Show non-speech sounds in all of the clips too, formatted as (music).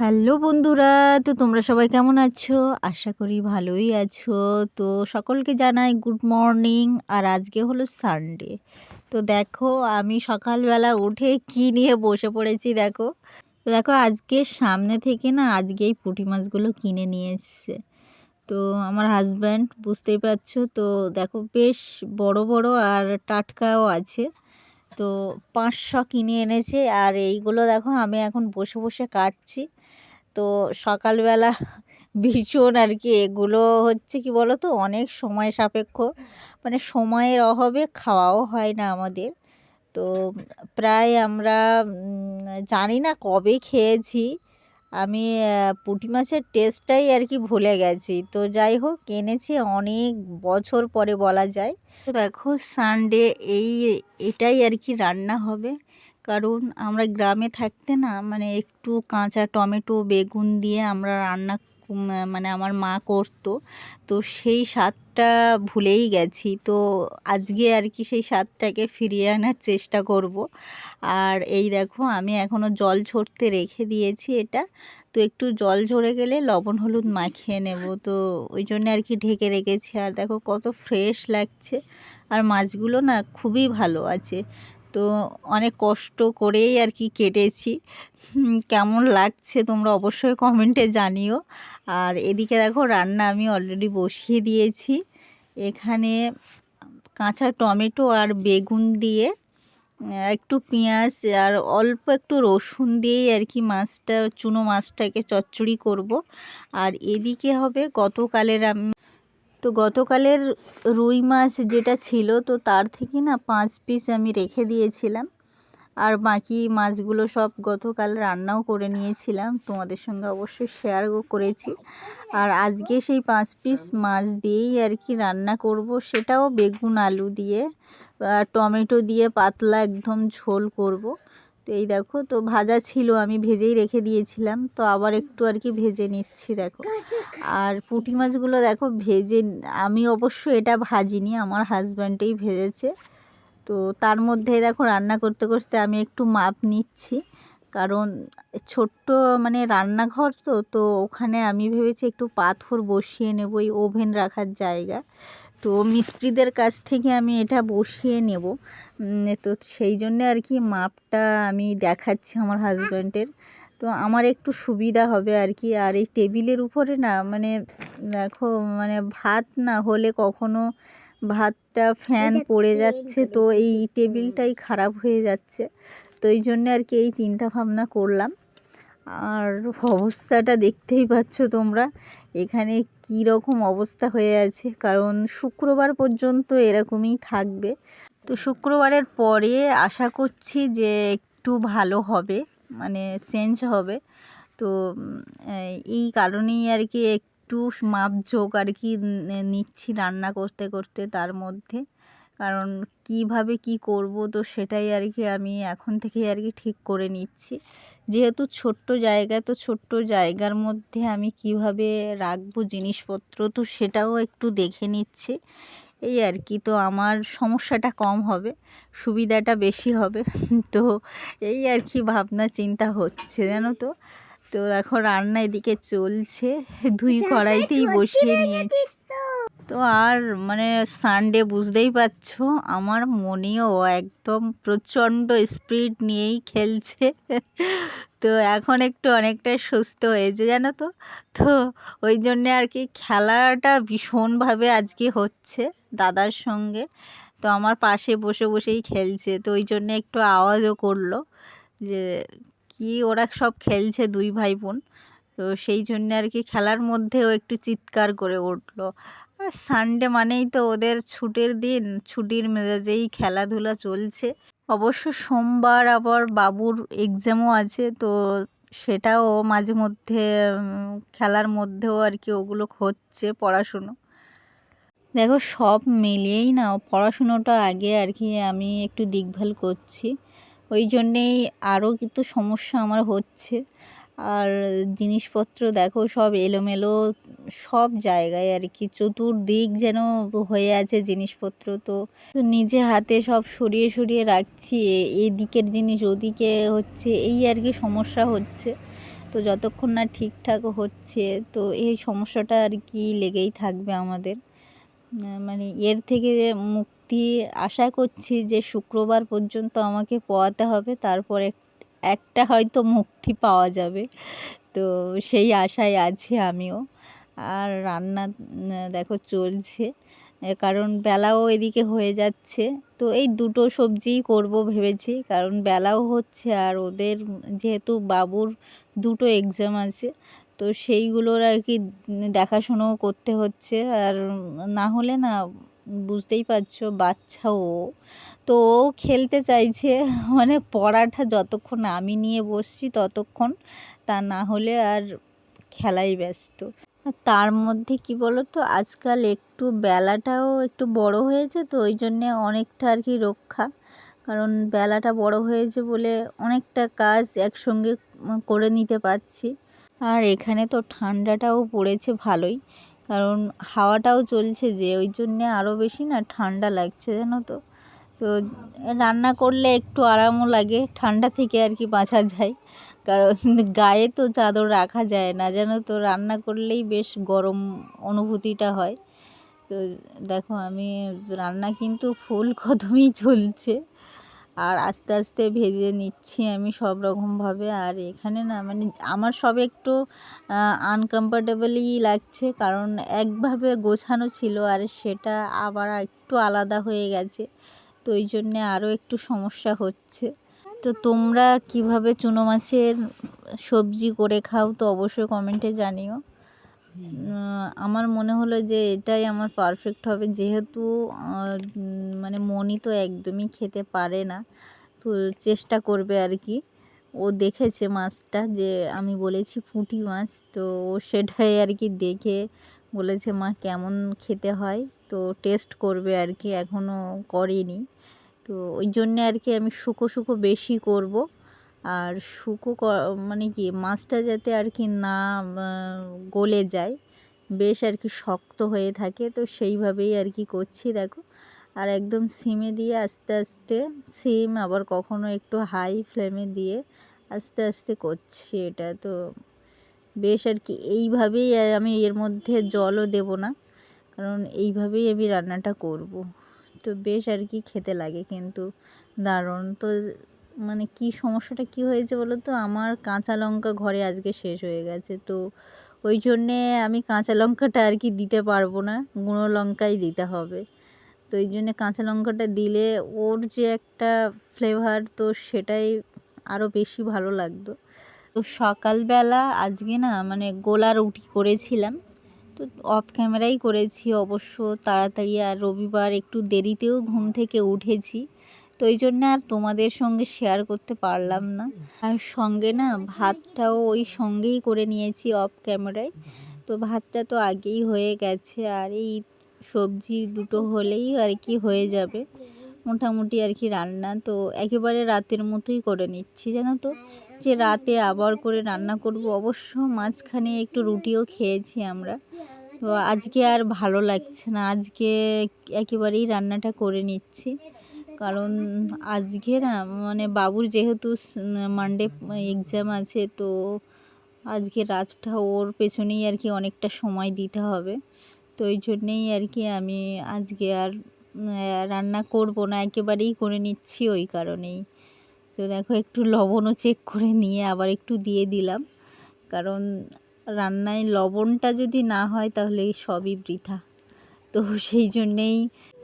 Hello বন্ধুরা, তো তোমরা সবাই কেমন আছো? আশা করি ভালোই আছো। তো সকলকে জানাই গুড মর্নিং, আর আজকে হলো সানডে। তো দেখো, আমি সকালবেলা উঠে কি নিয়ে বসে পড়েছি দেখো। তো দেখো, আজকে সামনে থেকে না আজকেই পুঁটি মাছগুলো কিনে নিয়ে এসছে। তো আমার হাজব্যান্ড বুঝতেই পারছ? তো দেখো, বেশ বড় বড় আর টাটকাও আছে। তো পাঁচশো কিনে এনেছে, আর এইগুলো দেখো, আমি এখন বসে বসে কাটছি। তো সকালবেলা (laughs) ভীষণ আর কি এগুলো হচ্ছে কি বলো তো অনেক সময় সাপেক্ষ। মানে সময়ের অভাবে খাওয়াও হয় না আমাদের। তো প্রায় আমরা জানি না কবে খেয়েছি। আমি পুঁটি মাছের টেস্টটাই আর কি ভুলে গেছি। তো যাই হোক, এনেছি অনেক বছর পরে বলা যায়। তো দেখো সানডে এই, এটাই আর কি রান্না হবে। কারণ আমরা গ্রামে থাকতে না মানে একটু কাঁচা টমেটো, বেগুন দিয়ে আমরা রান্না মানে আমার মা করতো। তো সেই স্বাদটা ভুলেই গেছি। তো আজকে আর কি সেই স্বাদটাকে ফিরিয়ে আনার চেষ্টা করব। আর এই দেখো, আমি এখনও জল ঝরতে রেখে দিয়েছি এটা। তো একটু জল ঝরে গেলে লবণ, হলুদ মাখিয়ে নেব। তো ওই জন্য আর কি ঢেকে রেখেছি। আর দেখো কত ফ্রেশ লাগছে। আর মাছগুলো না খুবই ভালো আছে। তো অনেক কষ্ট করেই আর কি কেটেছি। কেমন লাগছে তোমরা অবশ্যই কমেন্টে জানিও। আর এদিকে দেখো রান্না আমি অলরেডি বসিয়ে দিয়েছি। এখানে কাঁচা টমেটো আর বেগুন দিয়ে একটু পেঁয়াজ আর অল্প একটু রসুন দিয়েই আর কি মাছটা, চুনো মাছটাকে চচ্চড়ি করব। আর এদিকে হবে গতকালের আমি তো গতকালের রুই মাছ যেটা ছিল, তো তার থেকে না পাঁচ পিস আমি রেখে দিয়েছিলাম। আর বাকি মাছগুলো সব গতকাল রান্নাও করে নিয়েছিলাম। তোমাদের সঙ্গে অবশ্যই শেয়ারও করেছি। আর আজকে সেই পাঁচ পিস মাছ দিয়েই আর কি রান্না করব। সেটাও বেগুন আলু দিয়ে টমেটো দিয়ে পাতলা একদম ঝোল করব। তো এই দেখো, তো ভাজা ছিল, আমি ভেজেই রেখে দিয়েছিলাম। তো আবার একটু আর কি ভেজে নিচ্ছি, দেখো। আর পুঁটি মাছগুলো দেখো, ভেজে আমি অবশ্য এটা ভাজিনি, আমার হাজব্যান্ডেই ভেজেছে। তো তার মধ্যে দেখো, রান্না করতে করতে আমি একটু মাপ নিচ্ছি। কারণ ছোট্ট মানে রান্নাঘর তো তো ওখানে আমি ভেবেছি একটু পাথর বসিয়ে নেব ওই ওভেন রাখার জায়গা। তো মিস্ত্রিদের কাছ থেকে আমি এটা বসিয়ে নেব। তো সেই জন্যে আর কি মাপটা আমি দেখাচ্ছি আমার হাজব্যান্ডের। তো আমার একটু সুবিধা হবে আর কি। আর এই টেবিলের উপরে না মানে দেখো মানে ভাত না হলে কখনো ভাতটা ফ্যান পড়ে যাচ্ছে তো এই টেবিলটাই খারাপ হয়ে যাচ্ছে। তো এই জন্যে আর কি এই চিন্তা ভাবনা করলাম। আর অবস্থাটা দেখতেই পাচ্ছ তোমরা। এখানে কী রকম অবস্থা হয়ে আছে? কারণ শুক্রবার পর্যন্ত এরকমই থাকবে। তো শুক্রবারের পরে আশা করছি যে একটু ভালো হবে মানে চেঞ্জ হবে। তো এই কারণেই আর কি একটু মাপঝোঁক আর কি নিচ্ছি রান্না করতে করতে তার মধ্যে। কারণ কীভাবে কি করব তো সেটাই আর কি আমি এখন থেকেই আর কি ঠিক করে নিচ্ছি। যেহেতু ছোট্ট জায়গা তো ছোট্ট জায়গার মধ্যে আমি কীভাবে রাখব জিনিসপত্র তো সেটাও একটু দেখে নিচ্ছি। এই আর কি তো আমার সমস্যাটা কম হবে সুবিধাটা বেশি হবে। (laughs) তো এই আর কি ভাবনা চিন্তা হচ্ছে জানো তো? তো দেখো রান্না এদিকে চলছে দুই কড়াইতেই বসিয়ে নিয়েছি। তো আর মানে সানডে বুঝতেই পারছ, আমার মনেও একদম প্রচণ্ড স্পিড নিয়েই খেলছে। (laughs) তো এখন একটু অনেকটাই সুস্থ হয়েছে, জানো তো? তো ওই জন্যে আর কি খেলাটা ভীষণভাবে আজকে হচ্ছে দাদার সঙ্গে। তো আমার পাশে বসে বসেই খেলছে, তো ওই জন্যে একটু আওয়াজও করল যে, কি ওরা সব খেলছে দুই ভাই বোন? তো সেই জন্য আর কি খেলার মধ্যেও একটু চিৎকার করে উঠল। আর সানডে মানেই তো ওদের ছুটির দিন। ছুটির মেজাজেই খেলাধুলা চলছে। অবশ্য সোমবার আবার বাবুর এক্সামও আছে, তো সেটাও মাঝে মধ্যে খেলার মধ্যেও আর কি ওগুলো হচ্ছে পড়াশুনো। দেখো সব মিলিয়েই না, পড়াশুনোটা আগে আর কি আমি একটু দেখভাল করছি। ওই জন্যেই আরও কিন্তু সমস্যা আমার হচ্ছে। আর জিনিসপত্র দেখো সব এলোমেলো, সব জায়গায় আর কি। চতুর্দিক যেন হয়ে আছে জিনিসপত্র তো। নিজে হাতে সব সরিয়ে সরিয়ে রাখছি এদিকের জিনিস ওদিকে হচ্ছে, এই আর কি সমস্যা হচ্ছে। তো যতক্ষণ না ঠিকঠাক হচ্ছে, তো এই সমস্যাটা আর কি লেগেই থাকবে আমাদের। মানে এর থেকে মুক্তি আশা করছি যে শুক্রবার পর্যন্ত আমাকে পোয়াতে হবে, তারপর একটা হয়তো মুক্তি পাওয়া যাবে। তো সেই আশায় আছি আমিও। আর রান্না দেখো চলছে। কারণ বেলাও এদিকে হয়ে যাচ্ছে। তো এই দুটো সবজিই করব ভেবেছি। কারণ বেলাও হচ্ছে আর ওদের যেহেতু বাবুর দুটো এক্সাম আছে, তো সেইগুলোর আর কি দেখাশুনো করতে হচ্ছে। আর না হলে না বুঝতেই পারছ, বাচ্চা ও। তো ও খেলতে চাইছে মানে পড়াটা যতক্ষণ আমি নিয়ে বসছি ততক্ষণ, তা না হলে আর খেলাই ব্যস্ত। তার মধ্যে কি বলো তো আজকাল একটু বেলাটাও একটু বড় হয়েছে, তো ওই জন্যে অনেকটা আর কি রক্ষা। কারণ বেলাটা বড় হয়েছে বলে অনেকটা কাজ একসঙ্গে করে নিতে পারছি। আর এখানে তো ঠান্ডাটাও পড়েছে ভালোই। কারণ হাওয়াটাও চলছে যে, ওই জন্যে আরও বেশি না ঠান্ডা লাগছে, জানো তো? তো রান্না করলে একটু আরামও লাগে, ঠান্ডা থেকে আর কি বাঁচা যায়। কারণ গায়ে তো চাদর রাখা যায় না, জানো তো? রান্না করলেই বেশ গরম অনুভূতিটা হয়। তো দেখো, আমি রান্না কিন্তু ফুল কদমই চলছে। আর আস্তে আস্তে ভেজে নিচ্ছি আমি সব রকমভাবে। আর এখানে না মানে আমার সব একটু আনকমফর্টেবলই লাগছে কারণ একভাবে গোছানো ছিল আর সেটা আবার একটু আলাদা হয়ে গেছে। তো ওই জন্যে আরও একটু সমস্যা হচ্ছে। তো তোমরা কীভাবে চুনো মাছের সবজি করে খাও তো অবশ্যই কমেন্টে জানিও। আমার মনে হলো যে এটাই আমার পারফেক্ট হবে। যেহেতু মানে মনি তো একদমই খেতে পারে না, তো চেষ্টা করবে আর কি। ও দেখেছে মাছটা যে আমি বলেছি পুঁটি মাছ, তো ও সেটাই আর কি দেখে বলেছে, মা, কেমন খেতে হয়? তো টেস্ট করবে আর কি এখনও করেনি। তো ওই জন্যে আর কি আমি শুকো শুকো বেশি করব। আর শুকো মানে কি, মাছটা যাতে আর কি না গলে যায়, বেশ আর কি শক্ত হয়ে থাকে, তো সেইভাবেই আর কি করছি, দেখো। আর একদম সিমে দিয়ে আস্তে আস্তে, সিম আবার কখনো একটু হাই ফ্লেমে দিয়ে আস্তে আস্তে করছি এটা, তো বেশ আর কি, এইভাবেই আর আমি এর মধ্যে জলও দেব না, কারণ এইভাবেই আমি রান্নাটা করব। তো বেশ আর কি খেতে লাগে কিন্তু, দারুণ। তো মানে কি সমস্যাটা কি হয়েছে বলো তো আমার কাঁচা লঙ্কা ঘরে আজকে শেষ হয়ে গেছে। তো ওই জন্যে আমি কাঁচা লঙ্কাটা আর কি দিতে পারব না, গুঁড়ো লঙ্কাই দিতে হবে। তো ওই জন্যে কাঁচা লঙ্কাটা দিলে ওর যে একটা ফ্লেভার তো সেটাই আরও বেশি ভালো লাগতো। তো সকালবেলা আজকে না মানে গোলা রুটি করেছিলাম। তো অফ ক্যামেরাই করেছি অবশ্য, তাড়াতাড়ি আর রবিবার একটু দেরিতেও ঘুম থেকে উঠেছি। তো ওই জন্য আর তোমাদের সঙ্গে শেয়ার করতে পারলাম না। আর সঙ্গে না, ভাতটাও ওই সঙ্গেই করে নিয়েছি অফ ক্যামেরায় তো ভাতটা তো আগেই হয়ে গেছে, আর এই সবজি দুটো হলেই আর কি হয়ে যাবে। মোটামুটি আর কি রান্না, তো একেবারে রাতের মতোই করে নিচ্ছি, জানো তো? যে রাতে আবার করে রান্না করব, অবশ্য মাঝখানে একটু রুটিও খেয়েছি আমরা। তো আজকে আর ভালো লাগছে না, আজকে একেবারেই রান্নাটা করে নিচ্ছি। কারণ আজকে না মানে বাবুর যেহেতু মানডে এক্সাম আছে, তো আজকে রাতটা ওর পেছনেই আর কি অনেকটা সময় দিতে হবে। তো ওই জন্যেই আর কি আমি আজকে আর রান্না করব না, একেবারেই করে নিচ্ছি ওই কারণেই। তো দেখো, একটু লবণও চেক করে নিয়ে আবার একটু দিয়ে দিলাম। কারণ রান্নায় লবণটা যদি না হয়, তাহলে সবই বৃথা। তো সেই জন্যেই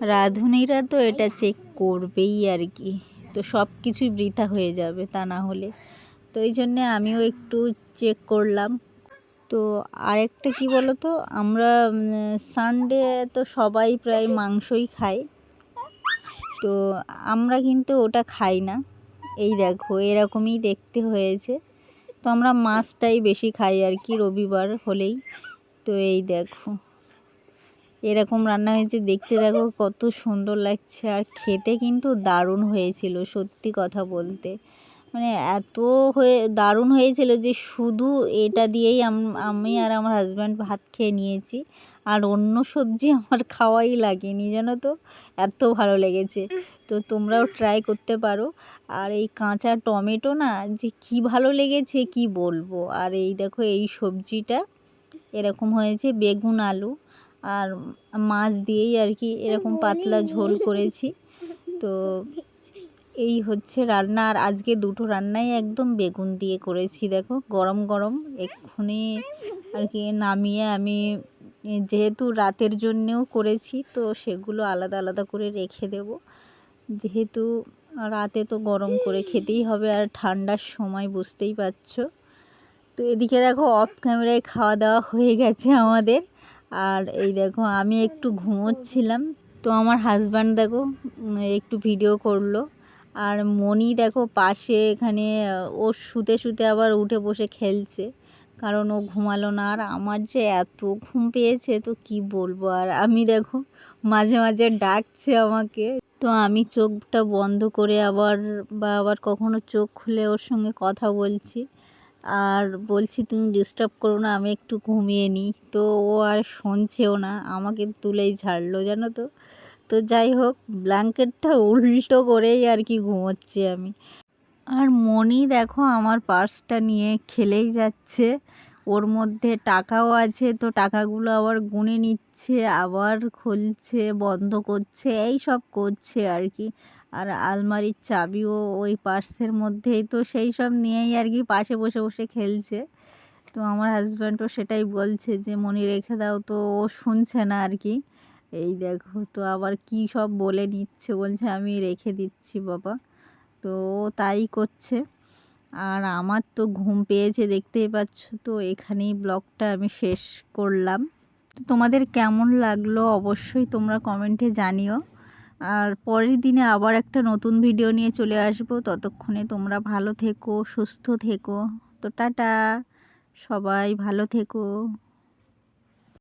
রাঁধুনিরা তো এটা চেক করবেই আর কি। তো সব কিছুই বৃথা হয়ে যাবে তা না হলে। তো এই জন্যে আমিও একটু চেক করলাম। তো আরেকটা কি বলো তো আমরা সানডে তো সবাই প্রায় মাংসই খাই। তো আমরা কিন্তু ওটা খাই না। এই দেখো, এরকমই দেখতে হয়েছে। তো আমরা মাছটাই বেশি খাই আর কি রবিবার হলেই। তো এই দেখো। এরকম রান্না হয়েছে, দেখতে দেখো কত সুন্দর লাগছে। আর খেতে কিন্তু দারুণ হয়েছিল, সত্যি কথা বলতে। মানে এত হয়ে, দারুণ হয়েছিল যে শুধু এটা দিয়েই আমি আর আমার হাজব্যান্ড ভাত খেয়ে নিয়েছি। আর অন্য সবজি আমার খাওয়াই লাগেনি, জানো তো? এত ভালো লেগেছে। তো তোমরাও ট্রাই করতে পারো। আর এই কাঁচা টমেটো না, যে কি ভালো লেগেছে কি বলব? আর এই দেখো এই সবজিটা, এরকম হয়েছে বেগুন আলু। আর মাছ দিয়েই আর কি এরকম পাতলা ঝোল করেছি। তো এই হচ্ছে রান্না। আর আজকে দুটো রান্নাই একদম বেগুন দিয়ে করেছি, দেখো। গরম গরম। এক্ষুনি আর কি নামিয়ে আমি যেহেতু রাতের জন্যেও করেছি, তো সেগুলো আলাদা আলাদা করে রেখে দেব। যেহেতু রাতে তো গরম করে খেতেই হবে, আর ঠান্ডার সময় বুঝতেই পারছ। তো এদিকে দেখো, অফ ক্যামেরায় খাওয়া দাওয়া হয়ে গেছে আমাদের। আর এই দেখো, আমি একটু ঘুমোচ্ছিলাম। তো আমার হাজব্যান্ড দেখো একটু ভিডিও করল। আর মনি দেখো, পাশে এখানে, ও শুতে শুতে আবার উঠে বসে খেলছে। কারণ ও ঘুমালো না। আর আমার যে এত ঘুম পেয়েছে, তো কি বলব? আর আমি দেখো, মাঝে মাঝে ডাকছে আমাকে। তো আমি চোখটা বন্ধ করে আবার, বা আবার কখনো চোখ খুলে ওর সঙ্গে কথা বলছি। আর বলছি, তুমি ডিস্টার্ব করো না, আমি একটু ঘুমিয়ে নিই। তো ও আর শুনছেও না, আমাকে তুলেই ছাড়লো জানো তো? তো যাই হোক, ব্ল্যাঙ্কেটটা উল্টো করেই আর কি ঘুমোচ্ছি আমি। আর মনি দেখো, আমার পার্সটা নিয়ে খেলেই যাচ্ছে। ওর মধ্যে টাকাও আছে, তো টাকাগুলো আবার গুনে নিচ্ছে, আবার খুলছে, বন্ধ করছে, এই সব করছে আর কি। আর আলমারির চাবিও ওই পার্সের মধ্যেই। তো সেই সব নিয়েই আর কি পাশে বসে বসে খেলছে। তো আমার হাজব্যান্ডও সেটাই বলছে যে, মনি, রেখে দাও। তো ও শুনছে না আর কি। এই দেখো, তো আবার কি সব বলে নিচ্ছে বলছে, আমি রেখে দিচ্ছি, বাবা। তো ও তাই করছে। আর আমার তো ঘুম পেয়েছে, দেখতেই পাচ্ছ তো, এখানেই ব্লগটা আমি শেষ করলাম। তো তোমাদের কেমন লাগল? অবশ্যই তোমরা কমেন্টে জানিও। আর পরের দিনে আবার একটা নতুন ভিডিও নিয়ে চলে আসব। ততক্ষণে তোমরা ভালো থেকো, সুস্থ থেকো। তো টাটা, সবাই ভালো থেকো।